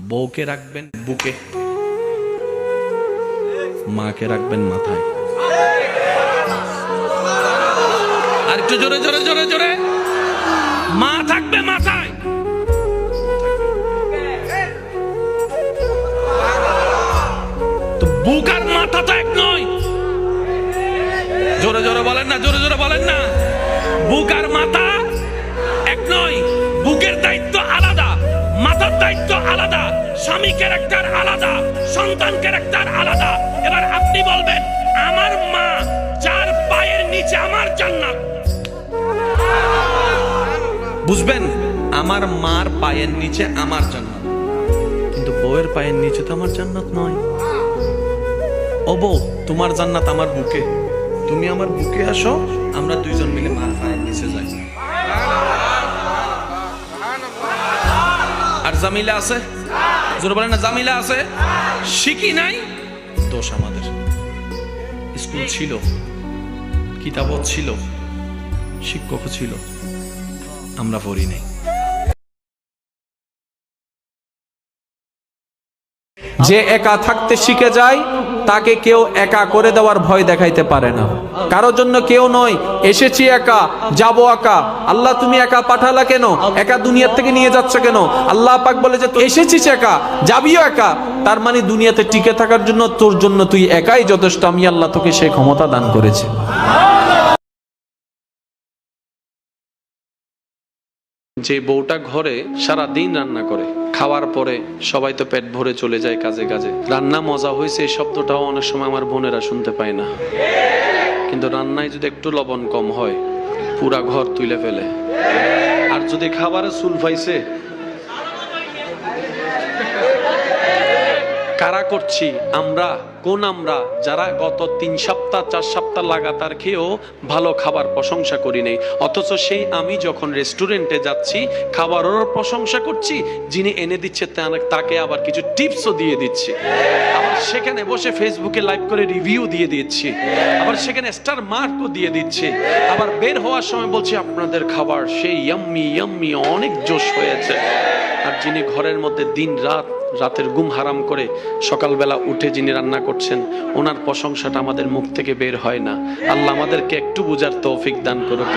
বউকে রাখবেন বুকে, মাকে রাখবেন মাথায়। আর একটু জোরে জোরে জোরে জোরে। মা থাকবে মাথায়। বুক আর মাথা তো এক নয়। জোরে জোরে বলেন না, জোরে জোরে বলেন না। বুক আর মাথা স্বামী ক্যারেক্টার আলাদা, সন্তান ক্যারেক্টার আলাদা। এবার আপনি বলবেন, আমার মা যার পায়ের নিচে আমার জান্নাত। বুঝবেন, আমার মার পায়ের নিচে আমার জান্নাত। কিন্তু বউয়ের পায়ের নিচে তো আমার জান্নাত নয়। ও বউ, তোমার জান্নাত আমার বুকে। তুমি আমার বুকে আসো, আমরা দুইজন মিলে মার পায়ের নিচে যাই। আর জামিলা আছে? না, জামিলা আছে? শিখি নাই? দোষ আমাদের। স্কুল ছিল, কিতাবও ছিল শিক্ষক ছিল। আমরা পড়ি নাই। যে একা থাকতে শিখে যায় তাকে কেউ একা করে দেওয়ার ভয় দেখাইতে পারে না। কারোর জন্য কেউ নয়, এসেছি একা, যাব একা। আল্লাহ তুমি একা পাঠালা কেন? একা দুনিয়ার থেকে নিয়ে যাচ্ছ কেন? আল্লাহ পাক বলে যে, এসেছিস একা, যাবিও একা। তার মানে দুনিয়াতে টিকে থাকার জন্য তোর জন্য তুই একাই যথেষ্ট। আমি আল্লাহ তোকে সে ক্ষমতা দান করেছে। যে বউটা ঘরে সারা দিন রান্না করে, খাওয়ার পরে সবাই তো পেট ভরে চলে যায় কাজে কাজে। রান্না মজা হয়েছে এই শব্দটাও অনেক সময় আমার বোনেরা শুনতে পায় না। কিন্তু রান্নায় যদি একটু লবণ কম হয়, পুরা ঘর তুলে ফেলে। আর যদি খাবারে চুল পাইছে কারা করছি? আমরা? কোন আমরা? যারা গত তিন সপ্তাহ, চার সপ্তাহ লাগাতার খেয়েও ভালো খাবার প্রশংসা করি নাই। অথচ সেই আমি যখন রেস্টুরেন্টে যাচ্ছি খাবারেরও প্রশংসা করছি, যিনি এনে দিচ্ছে তাকে আবার কিছু টিপসও দিয়ে দিচ্ছি। আবার সেখানে বসে ফেসবুকে লাইভ করে রিভিউ দিয়ে দিচ্ছি। আবার সেখানে স্টার মার্কও দিয়ে দিচ্ছে। আবার বের হওয়ার সময় বলছি, আপনাদের খাবার সেই ইয়াম্মি ইয়াম্মি অনেক জোশ হয়েছে। আর যিনি ঘরের মধ্যে দিন রাত রাতের গুম হারাম করে সকালবেলা উঠে যিনি রান্না করছেন, ওনার প্রশংসাটা আমাদের মুখ থেকে বের হয় না। আল্লাহ আমাদেরকে একটু বুঝার তৌফিক দান করুক